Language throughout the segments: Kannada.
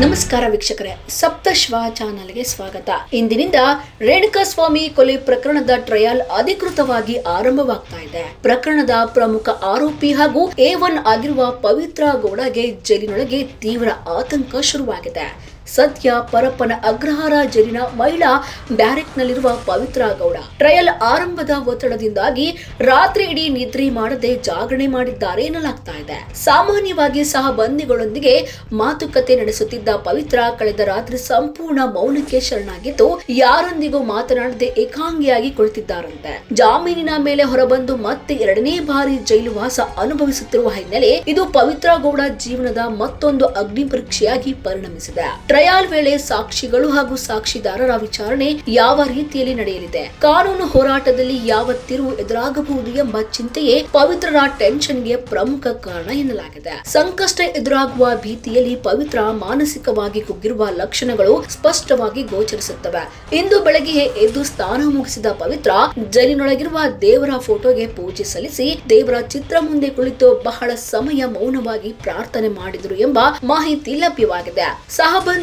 ನಮಸ್ಕಾರ ವೀಕ್ಷಕರೇ, ಸಪ್ತಶ್ವ ಚಾನಲ್ಗೆ ಸ್ವಾಗತ. ಇಂದಿನಿಂದ ರೇಣುಕಾ ಸ್ವಾಮಿ ಕೊಲೆ ಪ್ರಕರಣದ ಟ್ರಯಲ್ ಅಧಿಕೃತವಾಗಿ ಆರಂಭವಾಗ್ತಾ ಇದೆ. ಪ್ರಕರಣದ ಪ್ರಮುಖ ಆರೋಪಿ ಹಾಗೂ ಎ ಒನ್ ಆಗಿರುವ ಪವಿತ್ರ ಗೌಡಗೆ ಜೈಲಿನೊಳಗೆ ತೀವ್ರ ಆತಂಕ ಶುರುವಾಗಿದೆ. ಸದ್ಯ ಪರಪ್ಪನ ಅಗ್ರಹಾರ ಜರಿನ ಮಹಿಳಾ ಬ್ಯಾರೆಕ್ನಲ್ಲಿರುವ ಪವಿತ್ರ ಗೌಡ. ಟ್ರಯಲ್ ಆರಂಭದ ಒತ್ತಡದಿಂದಾಗಿ ರಾತ್ರಿ ಇಡೀ ನಿದ್ರೆ ಮಾಡದೆ ಜಾಗರಣೆ ಮಾಡಿದ್ದಾರೆ ಎನ್ನಲಾಗ್ತಾ ಇದೆ. ಸಾಮಾನ್ಯವಾಗಿ ಸಹ ಬಂದಿಗಳೊಂದಿಗೆ ಮಾತುಕತೆ ನಡೆಸುತ್ತಿದ್ದ ಪವಿತ್ರ ಕಳೆದ ರಾತ್ರಿ ಸಂಪೂರ್ಣ ಮೌನಕ್ಕೆ ಶರಣಾಗಿದ್ದು, ಯಾರೊಂದಿಗೂ ಮಾತನಾಡದೆ ಏಕಾಂಗಿಯಾಗಿ ಕುಳಿತಿದ್ದಾರಂತೆ. ಜಾಮೀನಿನ ಮೇಲೆ ಹೊರಬಂದು ಮತ್ತೆ ಎರಡನೇ ಬಾರಿ ಜೈಲು ವಾಸ ಅನುಭವಿಸುತ್ತಿರುವ ಹಿನ್ನೆಲೆ ಇದು ಪವಿತ್ರ ಗೌಡ ಜೀವನದ ಮತ್ತೊಂದು ಅಗ್ನಿ ಪರೀಕ್ಷೆಯಾಗಿ ಪರಿಣಮಿಸಿದೆ. ಟ್ರಯಲ್ ವೇಳೆ ಸಾಕ್ಷಿಗಳು ಹಾಗೂ ಸಾಕ್ಷಿದಾರರ ವಿಚಾರಣೆ ಯಾವ ರೀತಿಯಲ್ಲಿ ನಡೆಯಲಿದೆ? ಕಾನೂನು ಹೋರಾಟದಲ್ಲಿ ಯಾವ ತಿರುವು ಎದುರಾಗಬಹುದು ಎಂಬ ಚಿಂತೆಯೇ ಪವಿತ್ರರ ಟೆನ್ಷನ್ಗೆ ಪ್ರಮುಖ ಕಾರಣ ಎನ್ನಲಾಗಿದೆ. ಸಂಕಷ್ಟ ಎದುರಾಗುವ ಭೀತಿಯಲ್ಲಿ ಪವಿತ್ರ ಮಾನಸಿಕವಾಗಿ ಕುಗ್ಗಿರುವ ಲಕ್ಷಣಗಳು ಸ್ಪಷ್ಟವಾಗಿ ಗೋಚರಿಸುತ್ತವೆ. ಇಂದು ಬೆಳಗ್ಗೆ ಎದ್ದು ಸ್ನಾನ ಮುಗಿಸಿದ ಪವಿತ್ರ ಜೈಲಿನೊಳಗಿರುವ ದೇವರ ಫೋಟೋಗೆ ಪೂಜೆ ಸಲ್ಲಿಸಿ ದೇವರ ಚಿತ್ರ ಮುಂದೆ ಕುಳಿತು ಬಹಳ ಸಮಯ ಮೌನವಾಗಿ ಪ್ರಾರ್ಥನೆ ಮಾಡಿದರು ಎಂಬ ಮಾಹಿತಿ ಲಭ್ಯವಾಗಿದೆ.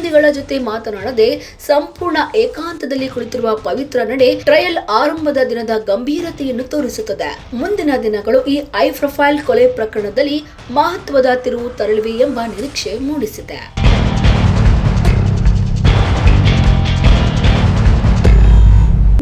ಸಹಬಂದಿಗಳ ಜೊತೆ ಮಾತನಾಡದೆ ಸಂಪೂರ್ಣ ಏಕಾಂತದಲ್ಲಿ ಕುಳಿತಿರುವ ಪವಿತ್ರ ನಡೆ ಟ್ರಯಲ್ ಆರಂಭದ ದಿನದ ಗಂಭೀರತೆಯನ್ನು ತೋರಿಸುತ್ತದೆ. ಮುಂದಿನ ದಿನಗಳು ಈ ಐ ಪ್ರೊಫೈಲ್ ಕೊಲೆ ಪ್ರಕರಣದಲ್ಲಿ ಮಹತ್ವದ ತಿರುವು ತರಲಿವೆ ಎಂಬ ನಿರೀಕ್ಷೆ ಮೂಡಿಸಿದೆ.